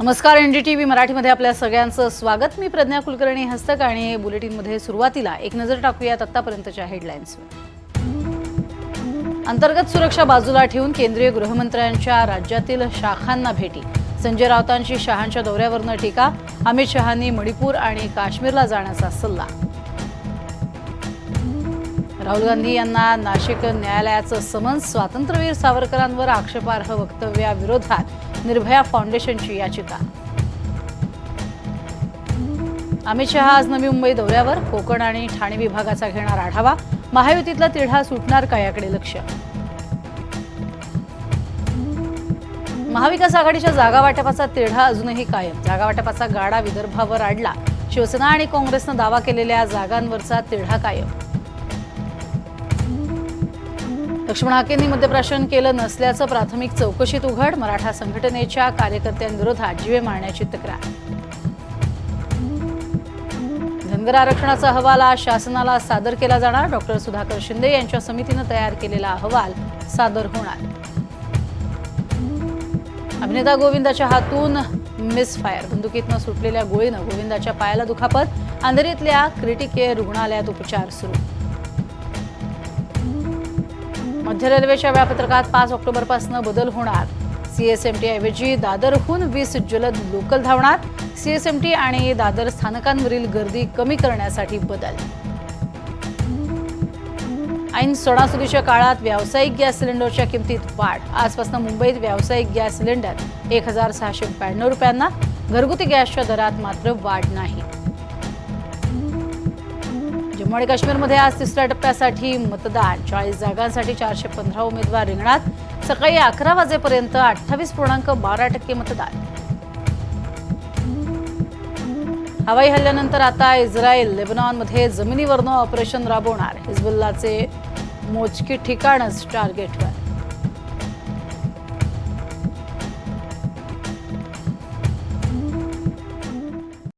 नमस्कार N D T V मराठीमध्ये आपल्या सगळ्यांचं स्वागत. मी प्रज्ञा कुलकर्णी हस्तक आणि बुलेटिनमध्ये सुरुवातीला एक नजर टाकूयात आत्तापर्यंतच्या हेडलाईन्सवर. अंतर्गत सुरक्षा बाजूला ठेवून केंद्रीय गृहमंत्र्यांच्या राज्यातील शाखांना भेटी. संजय राऊतांची शहांच्या दौऱ्यावरनं टीका. अमित शहांनी मणिपूर आणि काश्मीरला जाण्याचा सल्ला. राहुल गांधी यांना नाशिक न्यायालयाचं समन्स. स्वातंत्र्यवीर सावरकरांवर आक्षेपार्ह वक्तव्याविरोधात निर्भया फाउंडेशनची याचिका. अमित शहा आज नवी मुंबई दौऱ्यावर कोकण आणि ठाणे विभागाचा घेणार आढावा. महायुतीतला तिढा सुटणार का याकडे लक्ष? महाविकास आघाडीच्या जागा वाटपाचा तिढा अजूनही कायम. जागा वाटपाचा गाडा विदर्भावर आडला. शिवसेना आणि काँग्रेसनं दावा केलेल्या जागांवरचा तिढा कायम. लक्ष्मण हाकेंनी मद्यप्राशन केलं नसल्याचं प्राथमिक चौकशीत उघड मराठा संघटनेच्या कार्यकर्त्यांविरोधात जीवे मारण्याची तक्रार. धनगर आरक्षणाचा अहवाल आज शासनाला सादर केला जाणार. डॉक्टर सुधाकर शिंदे यांच्या समितीनं तयार केलेला अहवाल सादर होणार. अभिनेता गोविंदाच्या हातून मिस फायर बंदुकीतनं सुटलेल्या गोळीनं गोविंदाच्या पायाला दुखापत. अंधेरीतल्या क्रिटिकेअर रुग्णालयात उपचार सुरू. मध्य रेल्वेच्या वेळापत्रकात पाच ऑक्टोबरपासून बदल होणार. सीएसएमटी ऐवजी दादरहून वीस जलद लोकल धावणार. सीएसएमटी आणि दादर स्थानकांवरील गर्दी कमी करण्यासाठी बदल. ऐन सणासुदीच्या काळात व्यावसायिक गॅस सिलेंडरच्या किमतीत वाढ. आजपासून मुंबईत व्यावसायिक गॅस सिलेंडर एक हजार सहाशे ब्याण्णव रुपयांना. घरगुती गॅसच्या दरात मात्र वाढ नाही. म्हणजे जम्मू आणि काश्मीरमध्ये आज तिसऱ्या टप्प्यासाठी मतदान. चाळीस जागांसाठी चारशे पंधरा उमेदवार रिंगणात. सकाळी अकरा वाजेपर्यंत अठ्ठावीस पूर्णांक बारा टक्के मतदान. हवाई हल्ल्यानंतर आता इस्रायल लेबनॉनमध्ये जमिनीवरनं ऑपरेशन राबवणार. हिजबुल्लाचे मोजकी ठिकाणच टार्गेटवर.